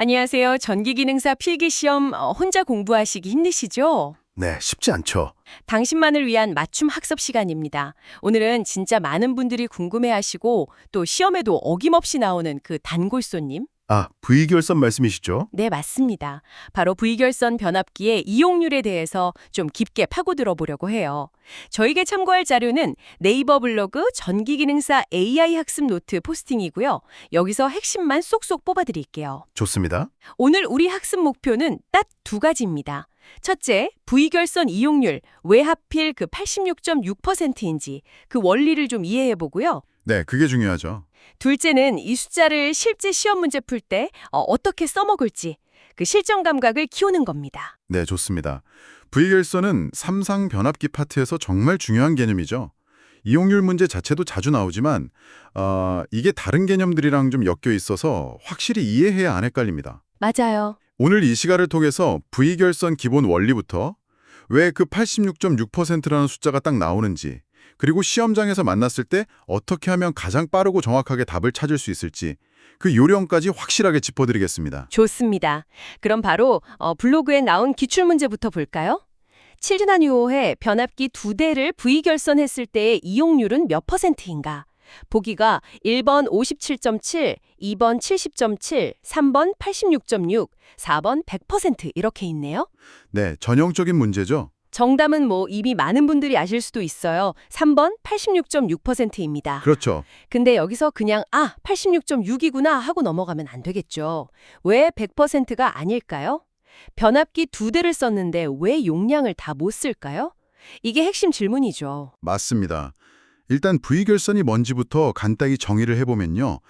안녕하세요. 전기기능사 필기시험 어, 혼자 공부하시기 힘드시죠? 네, 쉽지 않죠. 당신만을 위한 맞춤 학습 시간입니다. 오늘은 진짜 많은 분들이 궁금해하시고 또 시험에도 어김없이 나오는 그 단골손님. 아, V결선 말씀이시죠? 네, 맞습니다. 바로 V결선 변압기의 이용률에 대해서 좀 깊게 파고들어 보려고 해요. 저에게 참고할 자료는 네이버 블로그 전기기능사 AI 학습 노트 포스팅이고요. 여기서 핵심만 쏙쏙 뽑아드릴게요. 좋습니다. 오늘 우리 학습 목표는 딱 두 가지입니다. 첫째, V결선 이용률, 왜 하필 그 86.6%인지 그 원리를 좀 이해해 보고요. 네, 그게 중요하죠. 둘째는 이 숫자를 실제 시험 문제 풀 때 어, 떻게 써먹을지 그 실전 감각을 키우는 겁니다. 네, 좋습니다. V결선은 삼상 변압기 파트에서 정말 중요한 개념이죠. 이용률 문제 자체도 자주 나오지만 어, 이게 다른 개념들이랑 좀 엮여 있어서 확실히 이해해야 안 헷갈립니다. 맞아요. 오늘 이 시간을 통해서 V결선 기본 원리부터 왜 그 86.6%라는 숫자가 딱 나오는지 그리고 시험장에서 만났을 때 어떻게 하면 가장 빠르고 정확하게 답을 찾을 수 있을지 그 요령까지 확실하게 짚어드리겠습니다. 좋습니다. 그럼 바로 어, 블로그에 나온 기출문제부터 볼까요? 7주난 6호에 변압기 두 대를 V결선했을 때의 이용률은 몇 퍼센트인가? 보기가 1번 57.7, 2번 70.7, 3번 86.6, 4번 100% 이렇게 있네요. 네, 전형적인 문제죠. 정답은 뭐 이미 많은 분들이 아실 수도 있어요. 3번 86.6%입니다. 그렇죠. 근데 여기서 그냥 아, 86.6이구나 하고 넘어가면 안 되겠죠. 왜 100%가 아닐까요? 변압기 두 대를 썼는데 왜 용량을 다 못 쓸까요? 이게 핵심 질문이죠. 맞습니다. 일단 V결선이 뭔지부터 간단히 정의를 해보면요.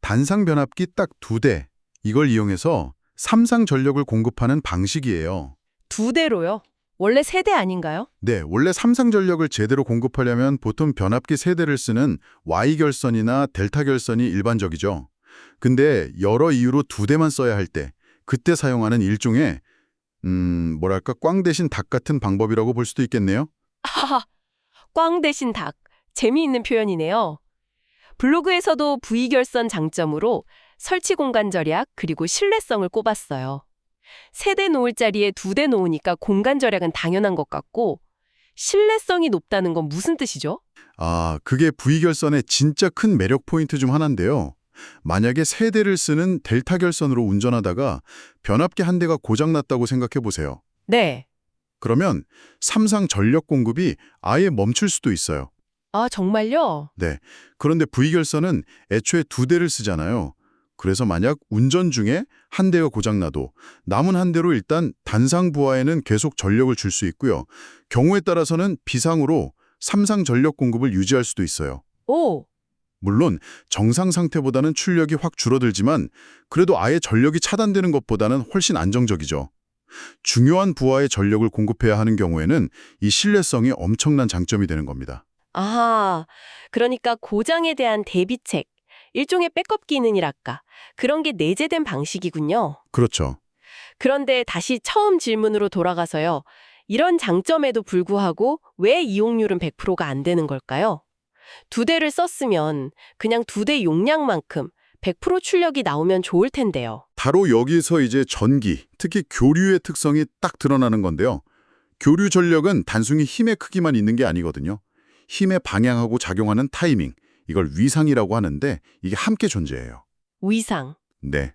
단상 변압기 딱 두 대, 이걸 이용해서 삼상 전력을 공급하는 방식이에요. 두 대로요? 원래 세대 아닌가요? 네, 원래 삼상 전력을 제대로 공급하려면 보통 변압기 세대를 쓰는 Y결선이나 델타결선이 일반적이죠. 근데 여러 이유로 두 대만 써야 할 때, 그때 사용하는 일종의 음, 뭐랄까 꽝 대신 닭 같은 방법이라고 볼 수도 있겠네요. 하하, 꽝 대신 닭. 재미있는 표현이네요. 블로그에서도 V결선 장점으로 설치 공간 절약 그리고 신뢰성을 꼽았어요. 세 대 놓을 자리에 두 대 놓으니까 공간 절약은 당연한 것 같고 신뢰성이 높다는 건 무슨 뜻이죠? 아, 그게 V결선의 진짜 큰 매력 포인트 중 하나인데요. 만약에 세 대를 쓰는 델타 결선으로 운전하다가 변압기 한 대가 고장났다고 생각해 보세요. 네. 그러면 삼상 전력 공급이 아예 멈출 수도 있어요. 아, 정말요? 네. 그런데 V결선은 애초에 두 대를 쓰잖아요. 그래서 만약 운전 중에 한 대가 고장나도 남은 한 대로 일단 단상 부하에는 계속 전력을 줄 수 있고요. 경우에 따라서는 비상으로 삼상 전력 공급을 유지할 수도 있어요. 오, 물론 정상 상태보다는 출력이 확 줄어들지만 그래도 아예 전력이 차단되는 것보다는 훨씬 안정적이죠. 중요한 부하에 전력을 공급해야 하는 경우에는 이 신뢰성이 엄청난 장점이 되는 겁니다. 아하. 그러니까 고장에 대한 대비책, 일종의 백업 기능이랄까. 그런 게 내재된 방식이군요. 그렇죠. 그런데 다시 처음 질문으로 돌아가서요. 이런 장점에도 불구하고 왜 이용률은 100%가 안 되는 걸까요? 두 대를 썼으면 그냥 두 대 용량만큼 100% 출력이 나오면 좋을 텐데요. 바로 여기서 이제 전기, 특히 교류의 특성이 딱 드러나는 건데요. 교류 전력은 단순히 힘의 크기만 있는 게 아니거든요. 힘의 방향하고 작용하는 타이밍, 이걸 위상이라고 하는데 이게 함께 존재해요. 위상. 네.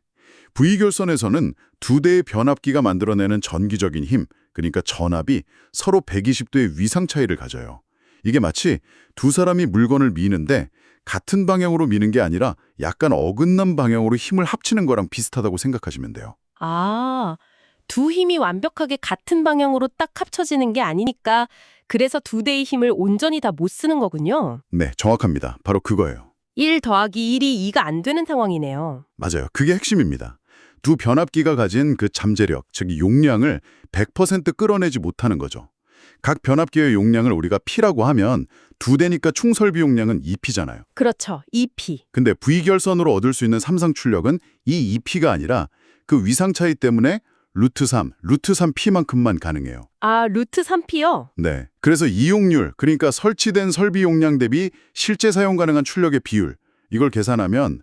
V결선에서는 두 대의 변압기가 만들어내는 전기적인 힘, 그러니까 전압이 서로 120도의 위상 차이를 가져요. 이게 마치 두 사람이 물건을 미는데 같은 방향으로 미는 게 아니라 약간 어긋난 방향으로 힘을 합치는 거랑 비슷하다고 생각하시면 돼요. 아, 두 힘이 완벽하게 같은 방향으로 딱 합쳐지는 게 아니니까 그래서 두 대의 힘을 온전히 다 못 쓰는 거군요. 네, 정확합니다. 바로 그거예요. 1 더하기 1이 2가 안 되는 상황이네요. 맞아요. 그게 핵심입니다. 두 변압기가 가진 그 잠재력, 즉 용량을 100% 끌어내지 못하는 거죠. 각 변압기의 용량을 우리가 P라고 하면 두 대니까 총설비 용량은 2P잖아요. 그렇죠. 2P. 근데 V결선으로 얻을 수 있는 삼상 출력은 이 2P가 아니라 그 위상 차이 때문에 루트 3, 루트 3P만큼만 가능해요. 아, 루트 3P요? 네. 그래서 이용률, 그러니까 설치된 설비 용량 대비 실제 사용 가능한 출력의 비율, 이걸 계산하면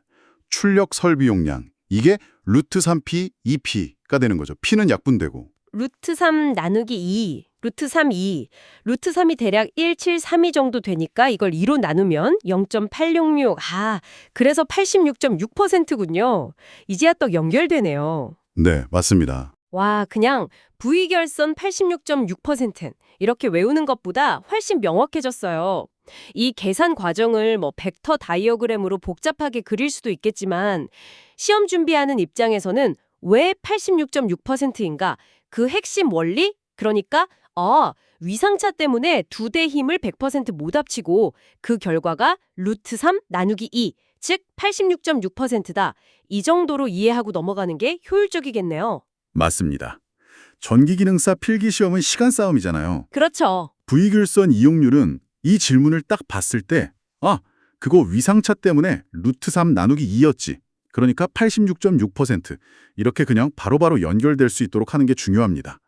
출력 설비 용량, 이게 루트 3p, 2p가 되는 거죠. p는 약분되고. 루트 3 나누기 2, 루트 3, 2. 루트 3이 대략 1, 7, 3, 2 정도 되니까 이걸 2로 나누면 0.866. 아, 그래서 86.6%군요. 이제야 또 연결되네요. 네, 맞습니다. 와, 그냥 부위결선 86.6% 이렇게 외우는 것보다 훨씬 명확해졌어요. 이 계산 과정을 뭐 벡터 다이어그램으로 복잡하게 그릴 수도 있겠지만 시험 준비하는 입장에서는 왜 86.6%인가? 그 핵심 원리? 그러니까 아, 위상차 때문에 두 대 힘을 100%못 합치고 그 결과가 루트 3 나누기 2, 즉 86.6%다. 이 정도로 이해하고 넘어가는 게 효율적이겠네요. 맞습니다. 전기기능사 필기시험은 시간 싸움이잖아요. 그렇죠. 부위결선 이용률은 이 질문을 딱 봤을 때, 아, 그거 위상차 때문에 루트 3 나누기 2였지. 그러니까 86.6% 이렇게 그냥 바로 바로 연결될 수 있도록 하는 게 중요합니다.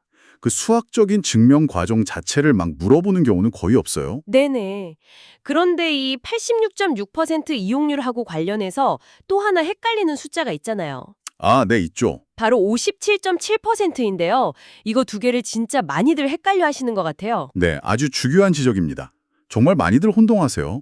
그 수학적인 증명 과정 자체를 막 물어보는 경우는 거의 없어요. 네네. 그런데 이 86.6% 이용률하고 관련해서 또 하나 헷갈리는 숫자가 있잖아요. 아, 네, 있죠. 바로 57.7%인데요. 이거 두 개를 진짜 많이들 헷갈려 하시는 것 같아요. 네, 아주 중요한 지적입니다. 정말 많이들 혼동하세요.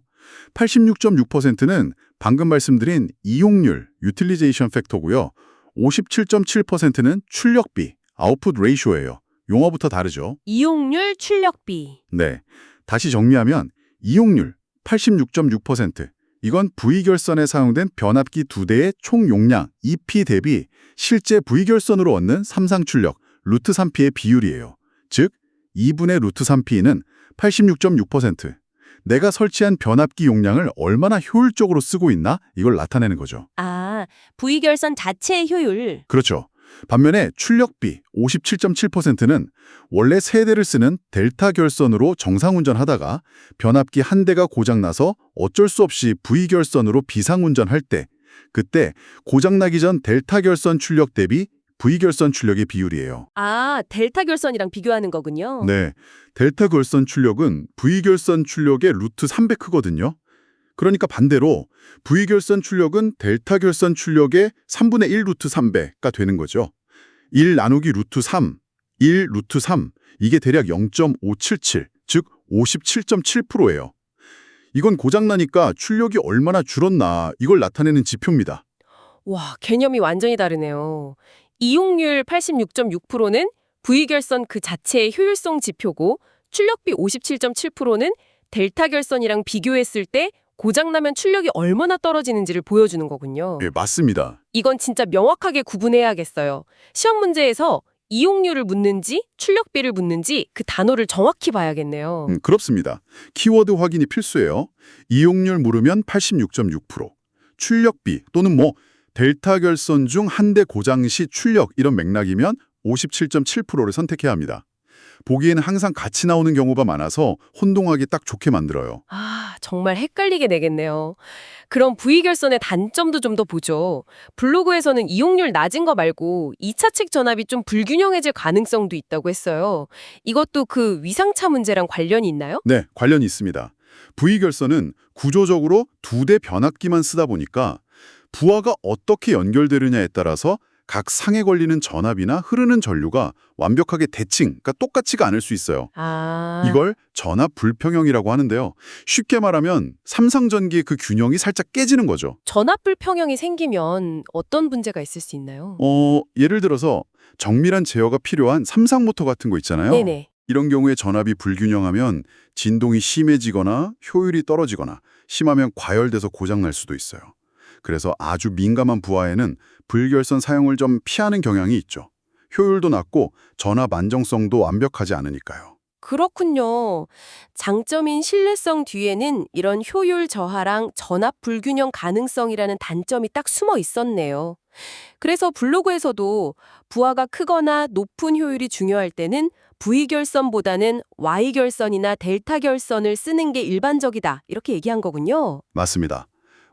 86.6%는 방금 말씀드린 이용률, 유틸리제이션 팩터고요. 57.7%는 출력비, 아웃풋 레이쇼예요. 용어부터 다르죠. 이용률, 출력비. 네. 다시 정리하면 이용률 86.6%. 이건 부위결선에 사용된 변압기 두 대의 총 용량 2P 대비 실제 부위결선으로 얻는 삼상 출력 루트 3P의 비율이에요. 즉 2분의 루트 3P는 86.6%. 내가 설치한 변압기 용량을 얼마나 효율적으로 쓰고 있나 이걸 나타내는 거죠. 아, 부위결선 자체의 효율. 그렇죠. 반면에 출력비 57.7%는 원래 세 대를 쓰는 델타 결선으로 정상 운전하다가 변압기 한 대가 고장나서 어쩔 수 없이 V 결선으로 비상 운전할 때 그때 고장나기 전 델타 결선 출력 대비 V 결선 출력의 비율이에요. 아, 델타 결선이랑 비교하는 거군요. 네. 델타 결선 출력은 V 결선 출력의 루트 300크거든요. 그러니까 반대로 V 결선 출력은 델타 결선 출력의 3분의 1 루트 300가 되는 거죠. 1 나누기 루트 3, 1 루트 3, 이게 대략 0.577, 즉 57.7%예요. 이건 고장나니까 출력이 얼마나 줄었나 이걸 나타내는 지표입니다. 와, 개념이 완전히 다르네요. 이용률 86.6%는 부위결선 그 자체의 효율성 지표고 출력비 57.7%는 델타 결선이랑 비교했을 때 고장나면 출력이 얼마나 떨어지는지를 보여주는 거군요. 예, 맞습니다. 이건 진짜 명확하게 구분해야겠어요. 시험 문제에서 이용률을 묻는지 출력비를 묻는지 그 단어를 정확히 봐야겠네요. 음, 그렇습니다. 키워드 확인이 필수예요. 이용률 물으면 86.6%, 출력비 또는 뭐 델타 결선 중 한 대 고장 시 출력 이런 맥락이면 57.7%를 선택해야 합니다. 보기에는 항상 같이 나오는 경우가 많아서 혼동하기 딱 좋게 만들어요. 아, 정말 헷갈리게 내겠네요. 그럼 부위결선의 단점도 좀 더 보죠. 블로그에서는 이용률 낮은 거 말고 2차 측 전압이 좀 불균형해질 가능성도 있다고 했어요. 이것도 그 위상차 문제랑 관련이 있나요? 네, 관련이 있습니다. V결선은 구조적으로 두 대 변압기만 쓰다 보니까 부하가 어떻게 연결되느냐에 따라서 각 상에 걸리는 전압이나 흐르는 전류가 완벽하게 대칭, 그러니까 똑같지가 않을 수 있어요. 아, 이걸 전압 불평형이라고 하는데요. 쉽게 말하면 삼성전기의 그 균형이 살짝 깨지는 거죠. 전압 불평형이 생기면 어떤 문제가 있을 수 있나요? 어, 예를 들어서 정밀한 제어가 필요한 삼상 모터 같은 거 있잖아요. 네네. 이런 경우에 전압이 불균형하면 진동이 심해지거나 효율이 떨어지거나 심하면 과열돼서 고장날 수도 있어요. 그래서 아주 민감한 부하에는 불결선 사용을 좀 피하는 경향이 있죠. 효율도 낮고 전압 안정성도 완벽하지 않으니까요. 그렇군요. 장점인 신뢰성 뒤에는 이런 효율 저하랑 전압 불균형 가능성이라는 단점이 딱 숨어 있었네요. 그래서 블로그에서도 부하가 크거나 높은 효율이 중요할 때는 V결선보다는 Y결선이나 델타 결선을 쓰는 게 일반적이다. 이렇게 얘기한 거군요. 맞습니다.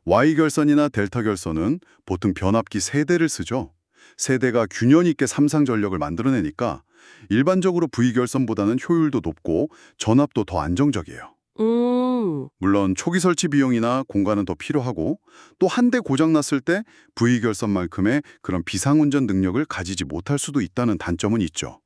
Y결선이나 델타 결선은 보통 변압기 세대를 쓰죠. 세대가 균형 있게 삼상 전력을 만들어내니까 일반적으로 V결선보다는 효율도 높고 전압도 더 안정적이에요. 음, 물론 초기 설치 비용이나 공간은 더 필요하고 또 한 대 고장 났을 때 V결선만큼의 그런 비상운전 능력을 가지지 못할 수도 있다는 단점은 있죠.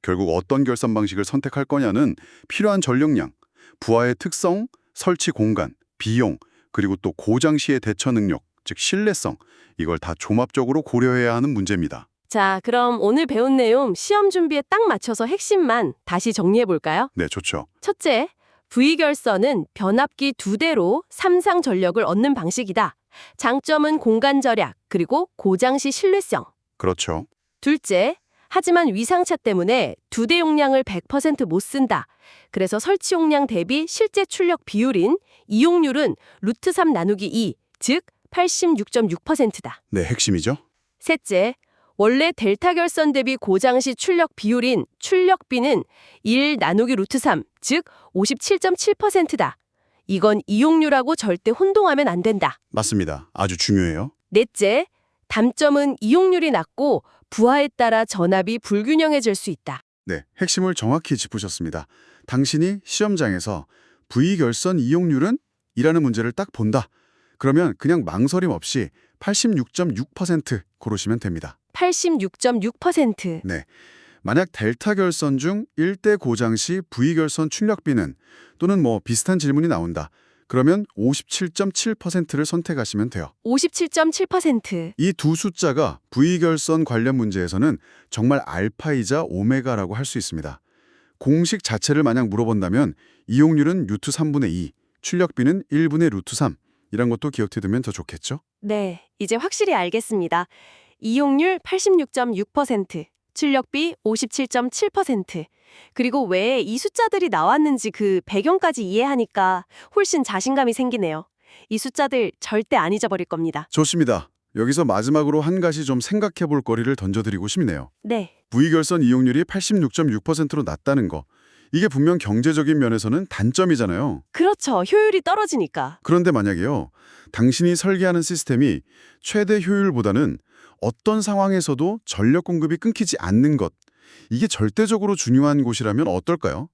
결국 어떤 결선 방식을 선택할 거냐는 필요한 전력량, 부하의 특성, 설치 공간, 비용, 그리고 또 고장 시의 대처 능력, 즉 신뢰성, 이걸 다 종합적으로 고려해야 하는 문제입니다. 자, 그럼 오늘 배운 내용 시험 준비에 딱 맞춰서 핵심만 다시 정리해 볼까요? 네, 좋죠. 첫째, V결선은 변압기 두 대로 삼상 전력을 얻는 방식이다. 장점은 공간 절약, 그리고 고장 시 신뢰성. 그렇죠. 둘째, 하지만 위상차 때문에 두 대 용량을 100%못 쓴다. 그래서 설치 용량 대비 실제 출력 비율인 이용률은 루트 3 나누기 2, 즉 86.6%다. 네, 핵심이죠. 셋째, 원래 델타 결선 대비 고장 시 출력 비율인 출력비는 1 나누기 루트 3, 즉 57.7%다. 이건 이용률하고 절대 혼동하면 안 된다. 맞습니다. 아주 중요해요. 넷째, 단점은 이용률이 낮고 부하에 따라 전압이 불균형해질 수 있다. 네, 핵심을 정확히 짚으셨습니다. 당신이 시험장에서 V결선 이용률은? 이라는 문제를 딱 본다. 그러면 그냥 망설임 없이 86.6% 고르시면 됩니다. 86.6%. 만약 델타 결선 중 1대 고장 시 V결선 출력비는 또는 뭐 비슷한 질문이 나온다. 그러면 57.7%를 선택하시면 돼요. 57.7%. 이 두 숫자가 V결선 관련 문제에서는 정말 알파이자 오메가라고 할 수 있습니다. 공식 자체를 만약 물어본다면 이용률은 루트 3분의 2, 출력비는 1분의 루트 3 이런 것도 기억해두면 더 좋겠죠? 네, 이제 확실히 알겠습니다. 이용률 86.6%, 출력비 57.7%, 그리고 왜 이 숫자들이 나왔는지 그 배경까지 이해하니까 훨씬 자신감이 생기네요. 이 숫자들 절대 안 잊어버릴 겁니다. 좋습니다. 여기서 마지막으로 한 가지 좀 생각해 볼 거리를 던져드리고 싶네요. 네, V결선 이용률이 86.6%로 낮다는 거. 이게 분명 경제적인 면에서는 단점이잖아요. 그렇죠. 효율이 떨어지니까. 그런데 만약에요. 당신이 설계하는 시스템이 최대 효율보다는 어떤 상황에서도 전력 공급이 끊기지 않는 것. 이게 절대적으로 중요한 곳이라면 어떨까요?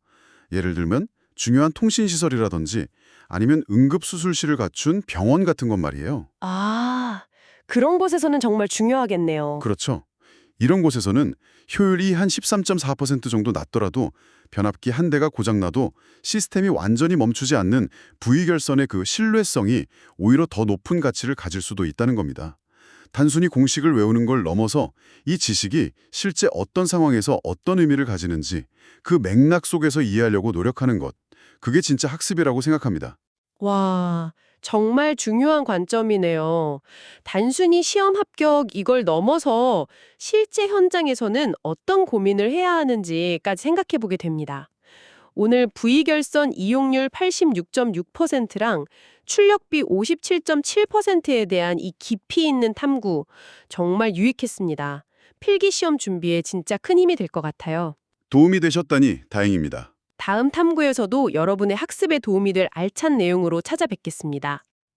예를 들면 중요한 통신시설이라든지 아니면 응급수술실을 갖춘 병원 같은 것 말이에요. 아, 그런 곳에서는 정말 중요하겠네요. 그렇죠. 이런 곳에서는 효율이 한 13.4% 정도 낮더라도 변압기 한 대가 고장나도 시스템이 완전히 멈추지 않는 V결선의 그 신뢰성이 오히려 더 높은 가치를 가질 수도 있다는 겁니다. 단순히 공식을 외우는 걸 넘어서 이 지식이 실제 어떤 상황에서 어떤 의미를 가지는지 그 맥락 속에서 이해하려고 노력하는 것. 그게 진짜 학습이라고 생각합니다. 와, 정말 중요한 관점이네요. 단순히 시험 합격 이걸 넘어서 실제 현장에서는 어떤 고민을 해야 하는지까지 생각해 보게 됩니다. 오늘 V결선 이용률 86.6%랑 출력비 57.7%에 대한 이 깊이 있는 탐구 정말 유익했습니다. 필기 시험 준비에 진짜 큰 힘이 될 것 같아요. 도움이 되셨다니 다행입니다. 다음 탐구에서도 여러분의 학습에 도움이 될 알찬 내용으로 찾아뵙겠습니다.